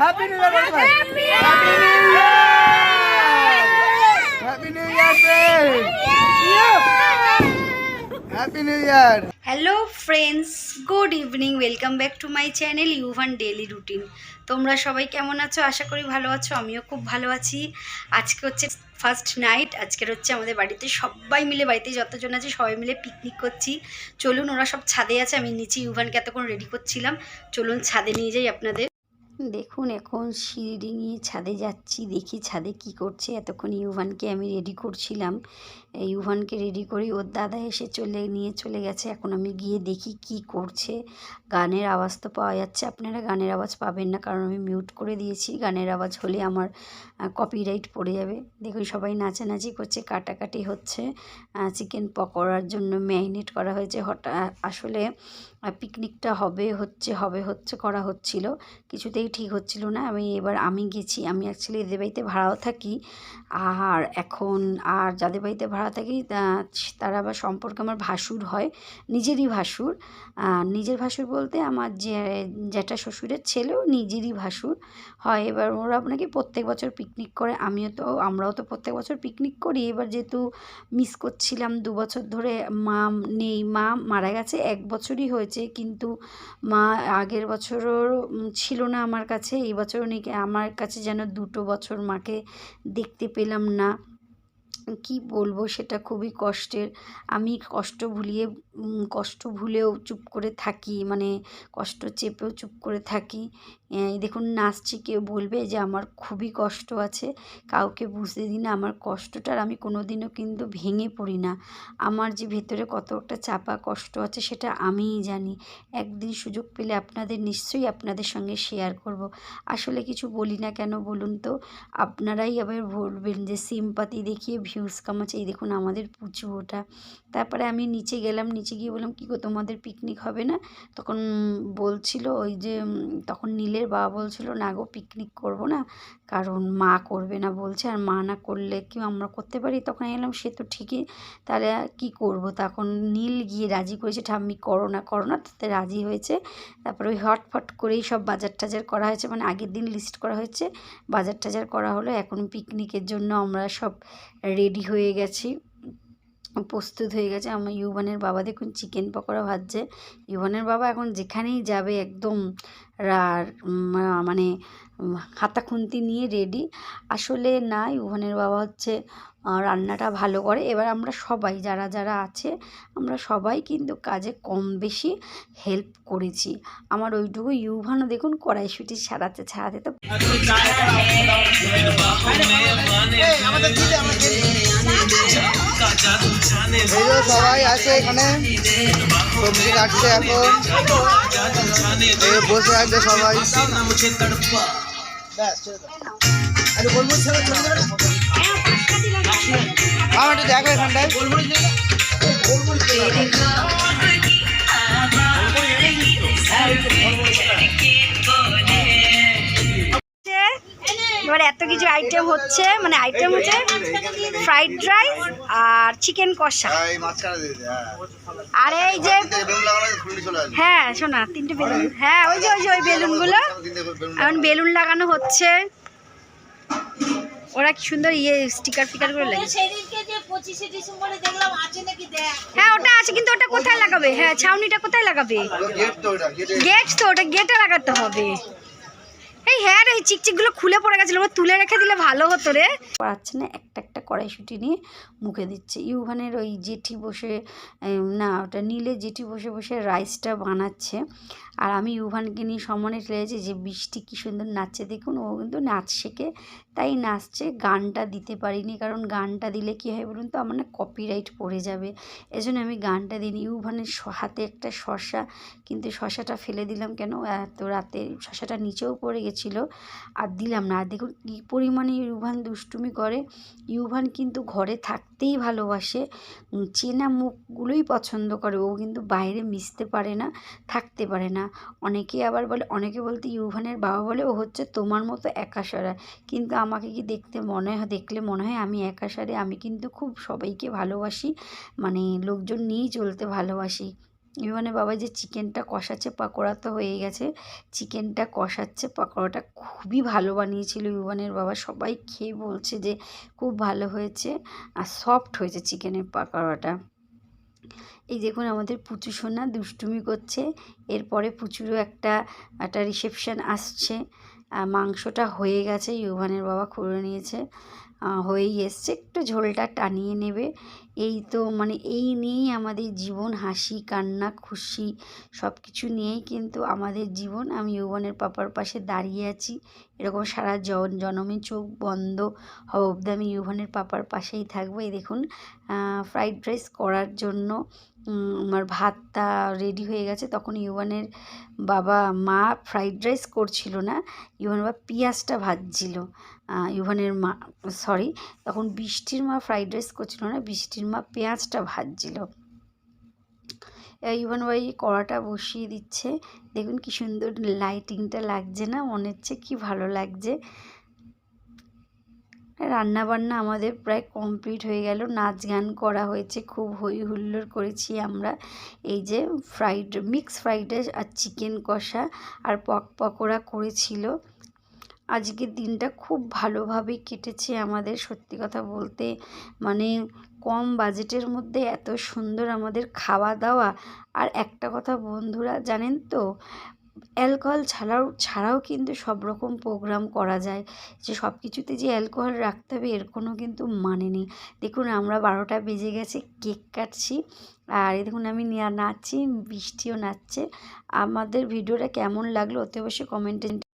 Happy new year happy new year happy new year hello friends good evening welcome back to my channel Yuvan daily routine তোমরা সবাই কেমন আছো? আশা করি ভালো আছো। আমিও খুব ভালো আছি। আজকে হচ্ছে ফার্স্ট নাইট আজকের হচ্ছে আমাদের বাড়িতে সবাই মিলে বাড়িতে যতজন আছে সবাই মিলে পিকনিক করছি। চলুন ওরা সব ছাদে আছে। আমি নিচে ইউভানকে এতক্ষণ রেডি করছিলাম। চলুন ছাদে নিয়ে যাই আপনাদের। দেখুন, এখন সিঁড়ি নিয়ে ছাদে যাচ্ছি, দেখি ছাদে কি করছে। এতক্ষণ ইউভানকে আমি রেডি করছিলাম। ইউভানকে রেডি করি ওর দাদা এসে চলে নিয়ে চলে গেছে। এখন আমি গিয়ে দেখি কি করছে। গানের আওয়াজ তো পাওয়া যাচ্ছে। আপনারা গানের আওয়াজ পাবেন না, কারণ আমি মিউট করে দিয়েছি। গানের আওয়াজ হলে আমার কপিরাইট পড়ে যাবে। দেখুন, সবাই নাচানাচি করছে, কাটাকাটি হচ্ছে। চিকেন পকোড়ার জন্য ম্যারিনেট করা হয়েছে। হঠাৎ আসলে পিকনিকটা হবে, হচ্ছে হবে, হচ্ছে, করা হচ্ছিল। কিছুতেই ঠিক হচ্ছিল না। আমি এবার, আমি গেছি। আমি অ্যাকচুয়ালি এদের বাড়িতে ভাড়াও থাকি। আর এখন, আর যাদের বাড়িতে ভাড়া থাকি তা- তারা আবার সম্পর্কে আমার ভাসুর হয়, নিজেরই ভাসুর। আর নিজের ভাসুর বলতে আমার যে, জ্যাঠা শ্বশুরের ছেলেও নিজেরই ভাসুর। হয় এবার ওরা আপনাকে প্রত্যেক বছর পিকনিক করে, আমিও তো, আমরাও তো প্রত্যেক বছর পিকনিক করি। এবার যেহেতু মিস করছিলাম দু বছর ধরে, মা নেই, মা মারা গেছে, এক বছরই হয়েছে। কিন্তু মা আগের বছরও ছিল না আমার কাছে, এই বছরও নেই আমার কাছে যেন দুটো বছর মাকে দেখতে পেলাম না। কি বলব সেটা খুবই কষ্টের। আমি কষ্ট ভুলিয়ে কষ্ট ভুলেও চুপ করে থাকি মানে কষ্ট চেপেও চুপ করে থাকি। দেখুন, নাচছি, কেউ বলবে যে আমার খুবই কষ্ট আছে, কাউকে বুঝতে দিই না, আমার কষ্টটার আমি কোনো দিনও কিন্তু ভেঙে পড়ি না। আমার যে ভেতরে কত একটা চাপা কষ্ট আছে, সেটা আমিই জানি। একদিন সুযোগ পেলে আপনাদের, নিশ্চয়ই আপনাদের সঙ্গে শেয়ার করব। আসলে কিছু বলি না কেন বলুন তো? আপনারাই আবার বলবেন যে সিম্পাতি দেখিয়ে ভিউজ কামাচ্ছে। এই দেখুন, আমাদের পুচু ওটা। তারপরে আমি নিচে গেলাম নিচে গিয়ে বললাম, কী গো, তোমাদের পিকনিক হবে না? তখন বলছিল ওই যে তখন নীলের বাবা বলছিল, না গো পিকনিক করব না, কারণ মা করবে না, বলছে। আর মা না করলে কি আমরা করতে পারি? তখন এলাম সে তো ঠিকই, তাহলে কী করব? তখন নীল গিয়ে রাজি করেছে, ঠাম্মি, করো না করো না, তাতে রাজি হয়েছে। তারপরে ওই হটফট করেই সব বাজার টাজার করা হয়েছে মানে আগের দিন লিস্ট করা হয়েছে, বাজার টাজার করা হলো, এখন পিকনিকের জন্য আমরা সব রেডি হয়ে গেছি। প্রস্তুত হয়ে গেছে। আমার ইউবানের বাবা দেখুন চিকেন পকোড়া ভাজছে। ইউবানের বাবা এখন যেখানেই যাবে একদম মানে হাতা খুন্তি নিয়ে রেডি আসলে না ইউবানের বাবা হচ্ছে রান্নাটা ভালো করে। এবার আমরা সবাই, যারা যারা আছে, আমরা সবাই কিন্তু কাজে কম বেশি হেল্প করেছি। আমার ওইটুকু ইউভানও দেখুন, কড়াইশুটি ছাড়াতে ছাড়াতে তো সবাই আছে এখানে। সবজি কাটছে এখন। বসে আছে সবাই। আমার একটু দেখো এখানটায়। কিছু আইটেম হচ্ছে মানে আইটেম হচ্ছে ফ্রাইড রাইস আর চিকেন কষা। দে, হ্যাঁ। আর এই যে। হ্যাঁ শোনা তিনটে বেলুন। হ্যাঁ ওই যে ওই যে ওই বেলুনগুলো। এখন বেলুন লাগানো হচ্ছে। ওরা কি সুন্দর ইয়ে স্টিকার ফিকার করে লাগিয়েছে সেদিনকে যে পঁচিশে ডিসেম্বরে দেখলাম আছে নাকি দেখ। হ্যাঁ ওটা আছে কিন্তু ওটা কোথায় লাগাবে? হ্যাঁ ছাউনিটা কোথায় লাগাবে? গেট তো ওটা, গেটে। গেট তো ওটা গেটে লাগাতে হবে। এই হ্যাঁ রে চিকচিকগুলো খুলে পড়ে গেছিল তুলে রেখে দিলে ভালো হতো রে। পাচ্ছে না একটা কড়াইশুটি নিয়ে মুখে দিচ্ছে। ইউভানের ওই জেঠি বসে না, ওটা নীলে জেঠি বসে বসে রাইসটা বানাচ্ছে। আর আমি ইউভানকে নিয়ে সমানে লেগেছি যে, বৃষ্টি কী সুন্দর নাচছে দেখুন, ও কিন্তু নাচ শেখে। তাই নাচছে, গানটা দিতে পারিনি, কারণ গানটা দিলে কী হয় বলুন তো, আমার না কপিরাইট পড়ে যাবে। এজন্য আমি গানটা দিইনি। ইউভানের হাতে একটা শশা, কিন্তু শশাটা ফেলে দিলাম কেন? এত রাতে শশাটা নিচেও পড়ে গেছিল, আর দিলাম না। আর দেখুন কী পরিমাণে ইউভান দুষ্টুমি করে। ইউভান কিন্তু ঘরে থাকতেই ভালোবাসে। চেনা মুখগুলোই পছন্দ করে। ও কিন্তু বাইরে মিশতে পারে না, থাকতে পারে না। অনেকে আবার বলে, অনেকে বলতে ইউভানের বাবা বলে, ও হচ্ছে তোমার মতো একাশরা কিন্তু আমাকে কি দেখতে মনে হয়, দেখলে মনে হয় আমি একাশারে আমি কিন্তু খুব সবাইকে ভালোবাসি। মানে লোকজন নিয়েই চলতে ভালোবাসি। ইউভানের বাবা যে চিকেনটা কষাচ্ছে পাকোড়া তো হয়ে গেছে। চিকেনটা কষাচ্ছে, পাকোড়াটা খুবই ভালো বানিয়েছিল ইউভানের বাবা। সবাই খেয়ে বলছে যে খুব ভালো হয়েছে আর সফট হয়েছে চিকেনের পাকোড়াটা। এই দেখুন আমাদের পুচু সোনা দুষ্টুমি করছে, এরপরে পুচুরও একটা একটা রিসেপশন আসছে। মাংসটা হয়ে গেছে, ইউভানের বাবা করে নিয়েছে। হয়েই এসছে। একটু ঝোলটা টানিয়ে নেবে। এই তো মানে এই নিয়েই আমাদের জীবন, হাসি, কান্না, খুশি সব কিছু নিয়েই কিন্তু আমাদের জীবন। আমি ইউভানের পাপার পাশে দাঁড়িয়ে আছি। এরকম সারা জন, জনমে চোখ বন্ধ হওয়া অবধি আমি ইউভানের পাপার পাশেই থাকব। এই দেখুন ফ্রাইড রাইস করার জন্য আমার ভাতটা রেডি হয়ে গেছে। তখন ইউভানের বাবা, মা ফ্রাইড রাইস করছিল না। ইউভানের বাবা পেঁয়াজটা ভাজছিল। আহ, ইউভানের মা সরি তখন বৃষ্টির মা ফ্রাইড রাইস করছিল না বৃষ্টির মা পেঁয়াজটা ভাজছিল। ইউভান ভাই কড়াটা বসিয়ে দিচ্ছে। দেখুন কি সুন্দর লাইটিংটা লাগছে না মনে হচ্ছে কি ভালো লাগছে। রান্না বান্না আমাদের প্রায় কমপ্লিট হয়ে গেল নাচ গান করা হয়েছে খুব হই হুল্লোড় করেছি আমরা। এই যে ফ্রাইড মিক্স ফ্রাইড রাইস আর চিকেন কষা আর পক পকোড়া করেছিল। আজকের দিনটা খুব ভালোভাবে কেটেছে আমাদের, সত্যি কথা বলতে। মানে কম বাজেটের মধ্যে এত সুন্দর আমাদের খাওয়া দাওয়া আর একটা কথা বন্ধুরা, জানেন তো? অ্যালকোহল ছাড়াও ছাড়াও কিন্তু সব রকম প্রোগ্রাম করা যায়। যে সব কিছুতে যে অ্যালকোহল রাখতে হবে, এর কোনো কিন্তু মানে নেই। দেখুন, আমরা বারোটা বেজে গেছে, কেক কাটছি। আর এই দেখুন, আমি নাচছি, বৃষ্টিও নাচছে। আমাদের ভিডিওটা কেমন লাগল, অতি অবশ্যই কমেন্টে